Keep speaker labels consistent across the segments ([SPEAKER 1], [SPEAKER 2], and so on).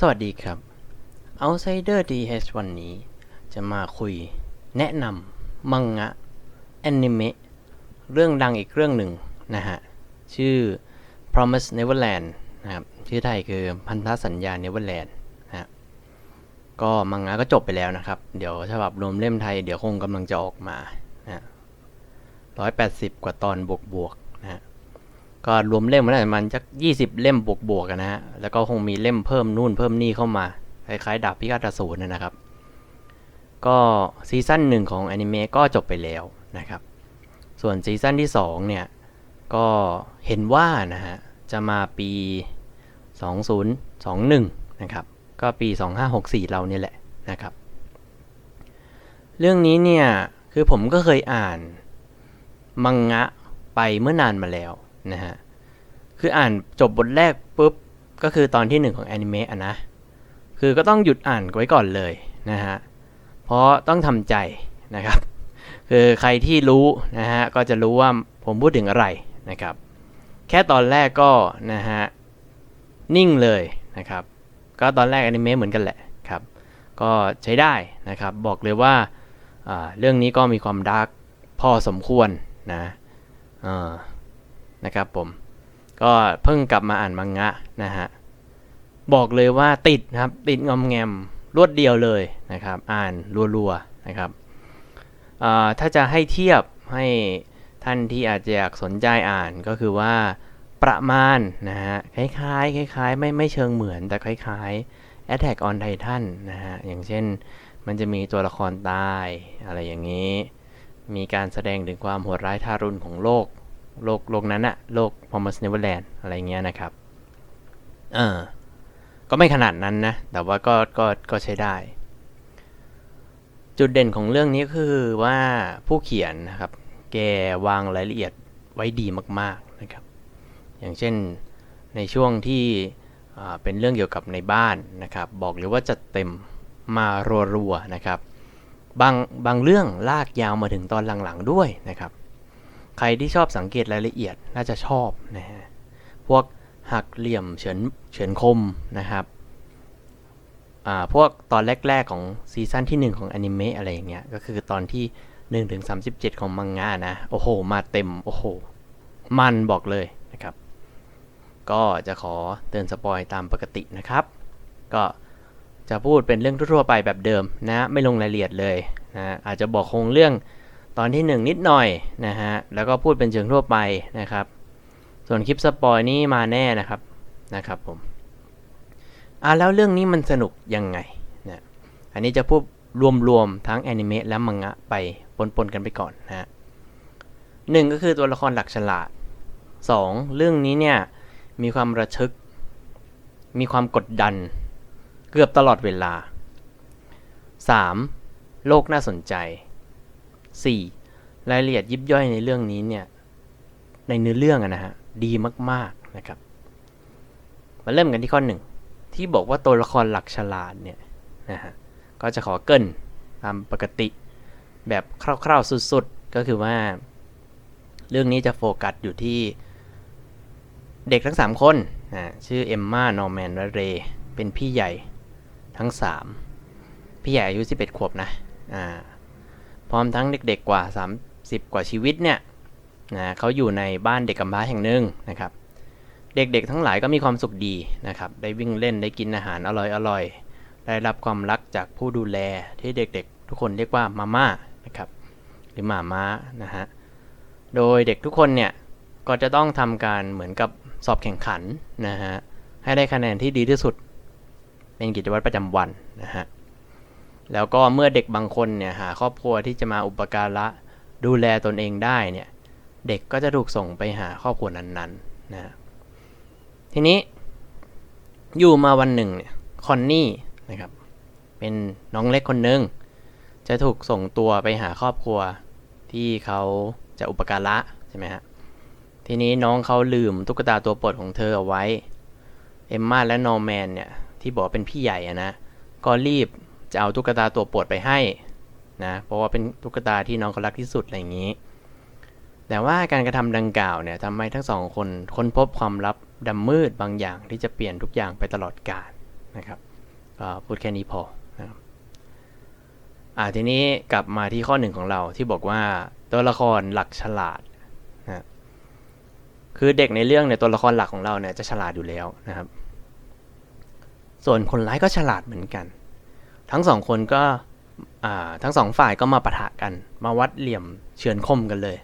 [SPEAKER 1] สวัสดีครับ Outsider DH วันนี้ จะมาคุย แนะนำมังงะแอนิเมะเรื่องดังอีกเรื่องหนึ่งนะฮะ ชื่อ Promise Neverland นะครับชื่อไทยคือพันธสัญญา Neverland นะฮะก็มังงะก็จบไปแล้วนะครับ เดี๋ยวฉบับรวมเล่มไทยเดี๋ยวคงกำลังจะออกมานะร้อยแปดสิบกว่าตอนบวกบวก ก็รวมเล่มมันน่าจะประมันจักยี่สิบเล่มบวกๆกันนะฮะ แล้วก็คงมีเล่มเพิ่มนู่นเพิ่มนี่เข้ามา คล้ายๆดาบพิฆาตอสูรนะนะครับ ก็ซีซั่นหนึ่งของอนิเมะก็จบไปแล้วนะครับ ส่วนซีซั่นที่สองเนี่ย ก็เห็นว่านะฮะ จะมาปี 2021 นะครับ ก็ปี 2564 เราเนี่ยแหละนะครับ เรื่องนี้เนี่ย คือผมก็เคยอ่านมังงะไปเมื่อนานมาแล้ว นะฮะ คืออ่านจบบทแรกปุ๊บ ก็คือตอนที่หนึ่งของแอนิเมะนะ คือก็ต้องหยุดอ่านไว้ก่อนเลยนะฮะ เพราะต้องทำใจนะครับ คือใครที่รู้นะฮะ ก็จะรู้ว่าผมพูดถึงอะไรนะครับ แค่ตอนแรกก็นะฮะ นิ่งเลยนะครับ ก็ตอนแรกอนิเมะเหมือนกันแหละครับ ก็ใช้ได้นะครับ บอกเลยว่าอ่าเรื่องนี้ก็มีความดาร์กพอสมควรนะ เออ นะครับผม ก็เพิ่งกลับมาอ่านมังงะนะฮะ บอกเลยว่าติดนะครับ ติดงอมแงมรวดเดียวเลยนะครับ อ่านรัวๆนะครับ ถ้าจะให้เทียบให้ท่านที่อาจจะอยากสนใจอ่านก็คือว่าประมาณนะฮะคล้ายๆคล้ายๆไม่ไม่เชิงเหมือนแต่คล้ายๆ Attack on Titan นะฮะ อย่างเช่นมันจะมีตัวละครตายอะไรอย่างนี้ มีการแสดงถึงความโหดร้ายทารุณของโลก โลกโลกนั้นอะโลก Promised Neverland อะไรเงี้ยนะครับเออก็ไม่ขนาดนั้นนะ แต่ว่าก็ก็ก็ใช้ได้ จุดเด่นของเรื่องนี้คือว่าผู้เขียนนะครับ แกวางรายละเอียดไว้ดีมาก ๆนะครับ อย่างเช่นในช่วงที่เป็นเรื่องเกี่ยวกับในบ้านนะครับ บอกเลยว่าจัดเต็มมารัวๆนะครับ บางบางเรื่องลากยาวมาถึงตอนหลังๆด้วยนะครับ ใครที่ชอบสังเกตรายละเอียดน่าจะชอบนะฮะ พวกหักเหลี่ยมเฉือนเฉือนคมนะครับอ่าพวกตอนแรก ๆ ของซีซั่นที่ 1 ของอนิเมะอะไรอย่างเงี้ย ก็คือตอนที่ 1 ถึง 37 ของมังงะนะ โอ้โห มาเต็ม โอ้โห มันบอกเลยนะครับ ก็จะขอเตือนสปอยตามปกตินะครับ ก็จะพูดเป็นเรื่องทั่วไปแบบเดิมนะ ไม่ลงรายละเอียดเลยนะ อาจจะบอกคงเรื่อง ตอนที่ 1 นิดหน่อยนะฮะ แล้วก็พูดเป็นเชิงทั่วไปนะครับ ส่วนคลิปสปอยนี่มาแน่นะครับนะครับผมอะแล้วเรื่องนี้มันสนุกยังไงนะอันนี้จะพูดรวมๆทั้งแอนิเมะและมังงะไปปนๆกันไปก่อนนะฮะหนึ่งก็คือตัวละครหลักฉลาดสองเรื่องนี้เนี่ยมีความระทึก มีความกดดัน เกือบตลอดเวลา 3. โลกน่าสนใจ 4. รายละเอียดยิบย่อยในเรื่องนี้เนี่ยในเนื้อเรื่องนะฮะดีมากๆนะครับ มาเริ่มกันที่ข้อหนึ่งที่บอกว่าตัวละครหลักฉลาดเนี่ยนะฮะก็จะขอเกินตามปกติแบบคร่าวๆสุดๆ ก็คือว่า เรื่องนี้จะโฟกัสอยู่ที่เด็กทั้ง 3 คนนะชื่อเอมมานอร์แมนและเรเป็นพี่ใหญ่ทั้ง 3 พี่ใหญ่อายุ 11 ขวบนะอ่า ร้อมทั้งเด็กๆกว่า 30 กว่าชีวิตเนี่ยนะเขาอยู่ในบ้านเด็กกำพร้าแห่งหนึ่งนะครับ เด็กๆทั้งหลายก็มีความสุขดีนะครับ ได้วิ่งเล่นได้กินอาหารอร่อยๆ ได้รับความรักจากผู้ดูแลที่เด็กๆ ทุกคนเรียกว่ามาม่านะครับหรือหมาม้านะฮะโดยเด็กทุกคนเนี่ยก็จะต้องทำการเหมือนกับสอบแข่งขันนะฮะให้ได้คะแนนที่ดีที่สุด เป็นกิจวัตรประจำวันนะฮะ แล้วก็เมื่อเด็กบางคนเนี่ยหาครอบครัวที่จะมาอุปการะดูแลตนเองได้เนี่ยเด็กก็จะถูกส่งไปหาครอบครัวนั้นๆนะทีนี้อยู่มาวันหนึ่งเนี่ยคอนนี่นะครับเป็นน้องเล็กคนหนึ่งจะถูกส่งตัวไปหาครอบครัวที่เขาจะอุปการะใช่ไหมฮะทีนี้น้องเขาลืมตุ๊กตาตัวโปรดของเธอเอาไว้เอมมาและนอร์แมนเนี่ยที่บอกเป็นพี่ใหญ่อะนะก็รีบ จะเอาตุ๊กตาตัวโปรดไปให้นะเพราะว่าเป็นตุ๊กตาที่น้องเขารักที่สุดอะไรอย่างนี้ แต่ว่าการกระทำดังกล่าวเนี่ยทำให้ทั้งสองคนค้นพบความลับดำมืดบางอย่างที่จะเปลี่ยนทุกอย่างไปตลอดกาลนะครับพูดแค่นี้พอนะครับอ่าทีนี้กลับมาที่ข้อหนึ่งของเราที่บอกว่าตัวละครหลักฉลาดนะคือเด็กในเรื่องเนี่ยตัวละครหลักของเราเนี่ยจะฉลาดอยู่แล้วนะครับ ส่วนคนร้ายก็ฉลาดเหมือนกัน ทั้งสองคนก็ทั้งสองฝ่ายก็มาปะทะกัน มาวัดเหลี่ยมเฉือนคมกันเลย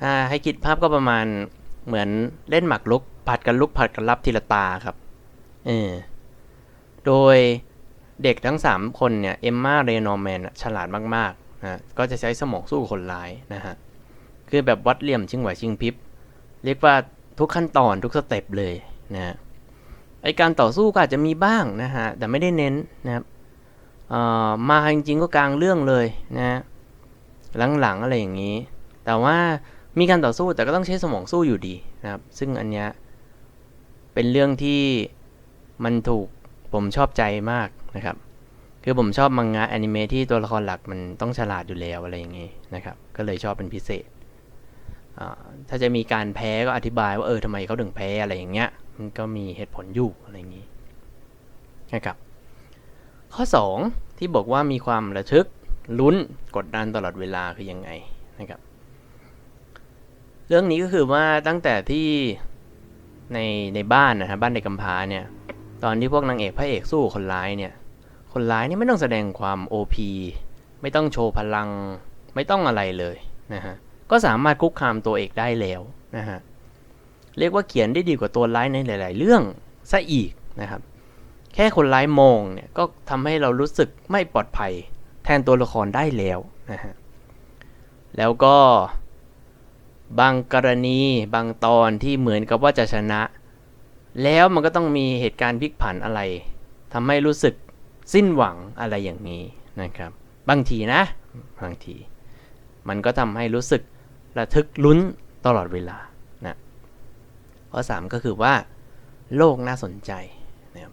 [SPEAKER 1] ถ้าให้คิดภาพก็ประมาณเหมือนเล่นหมากรุกผัดกันลุกผัดกันรับทีละตาครับเออโดยเด็กทั้ง 3 คนเนี่ยเอมมาเรโนแมนฉลาดมากๆนะก็จะใช้สมองสู้คนร้ายนะฮะ คือแบบวัดเหลี่ยมชิงไหวชิงพริบ เรียกว่าทุกขั้นตอนทุกสเต็ปเลยนะฮะไอการต่อสู้ก็อาจจะมีบ้างนะฮะ แต่ไม่ได้เน้นนะครับ มาจริงๆก็กลางเรื่องเลยนะฮะหลังๆอะไรอย่างนี้ แต่ว่ามีการต่อสู้แต่ก็ต้องใช้สมองสู้อยู่ดีนะครับ ซึ่งอันเนี้ยเป็นเรื่องที่มันถูกผมชอบใจมากนะครับ คือผมชอบมังงะแอนิเมะที่ตัวละครหลักมันต้องฉลาดอยู่แล้วอะไรอย่างนี้นะครับ ก็เลยชอบเป็นพิเศษ ถ้าจะมีการแพ้ก็อธิบายว่าเออทำไมเขาถึงแพ้อะไรอย่างเงี้ย มันก็มีเหตุผลอยู่อะไรอย่างนี้นะครับ ข้อ 2 ที่บอกว่ามีความระทึกลุ้นกดดันตลอดเวลาคือยังไงนะครับ เรื่องนี้ก็คือว่าตั้งแต่ที่ในในบ้านนะฮะบ้านในกำพร้าเนี่ยตอนที่พวกนางเอกพระเอกสู้คนร้ายเนี่ยคนร้ายนี่ไม่ต้องแสดงความ OP ไม่ต้องโชว์พลัง ไม่ต้องอะไรเลยนะฮะก็สามารถคุกคามตัวเอกได้แล้วนะฮะเรียกว่าเขียนได้ดีกว่าตัวร้ายในหลาย ๆ เรื่องซะอีกนะครับ แค่คนร้ายมองเนี่ยก็ทำให้เรารู้สึกไม่ปลอดภัยแทนตัวละครได้แล้วนะฮะ แล้วก็บางกรณีบางตอนที่เหมือนกับว่าจะชนะ แล้วมันก็ต้องมีเหตุการณ์พลิกผันอะไรทำให้รู้สึกสิ้นหวังอะไรอย่างนี้นะครับ บางทีนะ บางที มันก็ทำให้รู้สึกระทึกลุ้นตลอดเวลานะข้อ3ก็คือว่า โลกน่าสนใจนะครับ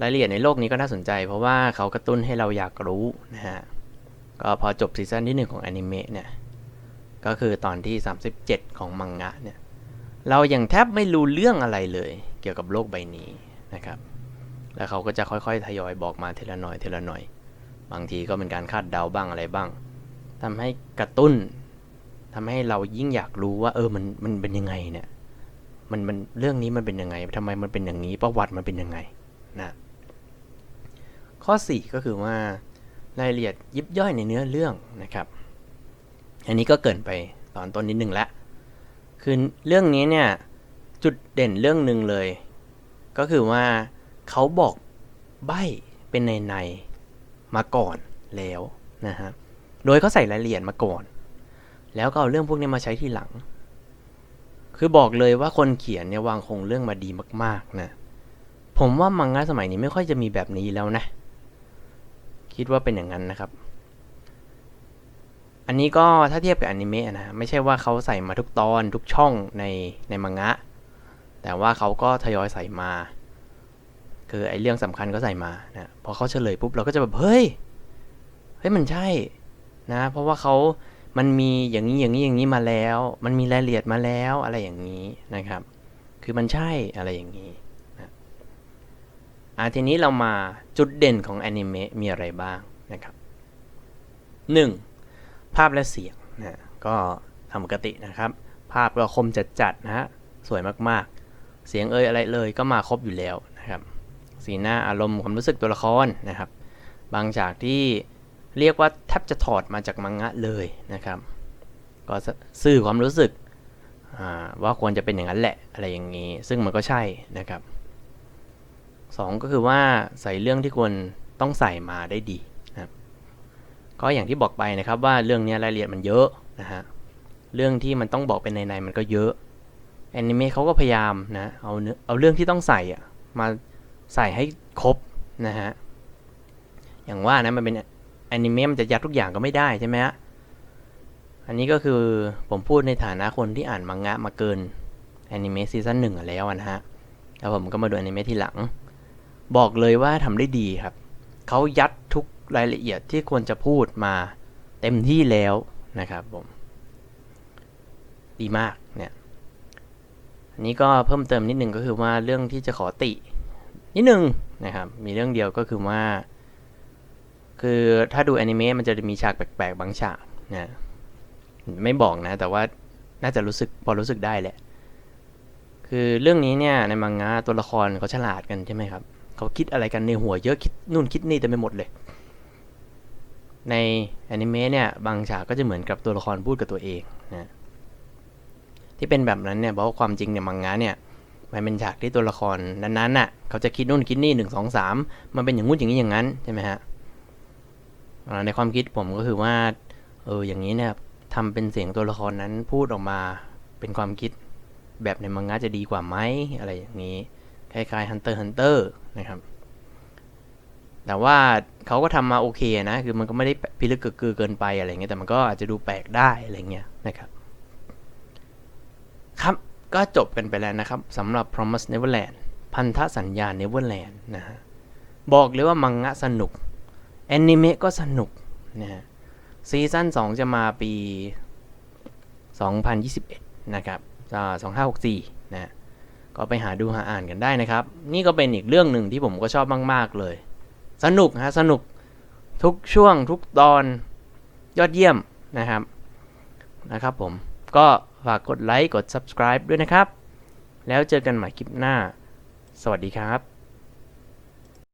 [SPEAKER 1] รายละเอียดในโลกนี้ก็น่าสนใจ เพราะว่าเขากระตุ้นให้เราอยากรู้นะฮะ ก็พอจบซีซั่นที่ 1 ของอนิเมะเนี่ย ก็คือตอนที่ 37 ของมังงะเนี่ย เรายัางแทบไม่รู้เรื่องอะไรเลยเกี่ยวกับโลกใบนี้นะครับ แล้วเขาก็จะค่อยๆ ทยอยบอกมาทีละหน่อยทีละหน่อย บางทีก็เป็นการคาดเดาบ้างอะไรบ้างทำให้กระตุ้นทำให้เรายิ่งอยากรู้ว่า เออมันมันเป็นยังไงเนี่ย มันมันเรื่องนี้มันเป็นยังไงทำไมมันเป็นอย่างนี้ประวัติมันเป็นยังไงนะ ข้อ 4 ก็คือว่ารายละเอียดยิบย่อยในเนื้อเรื่องนะครับ อันนี้ก็เกินไปตอนต้นนิดหนึ่งแล้วคือเรื่องนี้เนี่ยจุดเด่นเรื่องหนึ่งเลย ก็คือว่าเขาบอกใบ้เป็นในในมาก่อนแล้วนะฮะ โดยเขาใส่รายละเอียดมาก่อน แล้วก็เอาเรื่องพวกนี้มาใช้ทีหลัง คือบอกเลยว่าคนเขียนเนี่ยวางคงเรื่องมาดีมาก ๆ นะ ผมว่ามังงะสมัยนี้ไม่ค่อยจะมีแบบนี้แล้วนะ คิดว่าเป็นอย่างนั้นนะครับ อันนี้ก็ถ้าเทียบกับอนิเมะนะไม่ใช่ว่าเขาใส่มาทุกตอนทุกช่องในในมังงะ แต่ว่าเขาก็ทยอยใส่มา คือไอ้เรื่องสำคัญก็ใส่มานะพอเขาเฉลยปุ๊บเราก็จะแบบเฮ้ยเฮ้ยมันใช่นะ เพราะว่าเขามันมีอย่างนี้อย่างนี้อย่างนี้มาแล้ว มันมีรายละเอียดมาแล้วอะไรอย่างนี้นะครับ คือมันใช่อะไรอย่างนี้ อะทีนี้เรามาจุดเด่นของแอนิเมะมีอะไรบ้างนะครับ 1. ภาพและเสียงนะก็ทำปกตินะครับ ภาพก็คมจัดๆนะฮะสวยมากๆ เสียงเอ่ยอะไรเลยก็มาครบอยู่แล้วนะครับ สีหน้าอารมณ์ความรู้สึกตัวละครนะครับ บางฉากที่เรียกว่าแทบจะถอดมาจากมังงะเลยนะครับ ก็สื่อความรู้สึกว่าควรจะเป็นอย่างนั้นแหละอะไรอย่างนี้ ซึ่งมันก็ใช่นะครับ สองก็คือว่าใส่เรื่องที่ควรต้องใส่มาได้ดีนะครับก็อย่างที่บอกไปนะครับว่าเรื่องนี้รายละเอียดมันเยอะนะฮะเรื่องที่มันต้องบอกเป็นในๆมันก็เยอะแอนิเมะเขาก็พยายามนะเอาเนื้อเอาเรื่องที่ต้องใส่อะมาใส่ให้ครบนะฮะอย่างว่านะมันเป็นแอนิเมะมันจะยัดทุกอย่างก็ไม่ได้ใช่ไหมฮะอันนี้ก็คือผมพูดในฐานะคนที่อ่านมังงะมาเกินแอนิเมะซีซั่นหนึ่งแล้วนะฮะแล้วผมก็มาดูแอนิเมะทีหลัง บอกเลยว่าทำได้ดีครับ เขายัดทุกรายละเอียดที่ควรจะพูดมาเต็มที่แล้วนะครับผม ดีมากเนี่ยอันนี้ก็เพิ่มเติมนิดนึงก็คือว่าเรื่องที่จะขอติ นิดนึงนะครับ มีเรื่องเดียวก็คือว่า คือถ้าดูอนิเมะมันจะมีฉากแปลกๆ บางฉากนะไม่บอกนะ แต่ว่าน่าจะรู้สึกพอรู้สึกได้แหละ คือเรื่องนี้เนี่ยในมังงะตัวละครเขาฉลาดกันใช่ไหมครับ เขาคิดอะไรกันในหัวเยอะคิดนู่นคิดนี่เต็มไปหมดเลย ในอนิเมะเนี่ยบางฉากก็จะเหมือนกับตัวละครพูดกับตัวเองนะที่เป็นแบบนั้นเนี่ยเพราะว่าความจริงเนี่ยมังงะเนี่ยมันเป็นฉากที่ตัวละครนั้นๆน่ะเขาจะคิดนู่นคิดนี่หนึ่งสองสามมันเป็นอย่างงู้นอย่างนี้อย่างนั้นใช่ไหมฮะในความคิดผมก็คือว่าเอออย่างนี้เนี่ยทำเป็นเสียงตัวละครนั้นพูดออกมาเป็นความคิดแบบในมังงะจะดีกว่าไหมอะไรอย่างนี้ คล้ายๆ Hunter Hunter นะครับ แต่ว่าเขาก็ทำมาโอเคนะ คือมันก็ไม่ได้พิลึกกึกกือเกินไปอะไรเงี้ย แต่มันก็อาจจะดูแปลกได้อะไรเงี้ยนะครับ ครับ ก็จบกันไปแล้วนะครับสำหรับ Promise Neverland พันธสัญญา Neverland นะฮะ บอกเลยว่ามังงะสนุก แอนิเมะก็สนุกนะฮะ ซีซั่น2 จะมาปี 2021 นะครับอ่า2564 นะ ก็ไปหาดูหาอ่านกันได้นะครับ นี่ก็เป็นอีกเรื่องหนึ่งที่ผมก็ชอบมาก ๆ เลย สนุกฮะสนุกทุกช่วงทุกตอนยอดเยี่ยมนะครับนะครับผมก็ฝากกดไลค์กด subscribe ด้วยนะครับ แล้วเจอกันใหม่คลิปหน้า สวัสดีครับ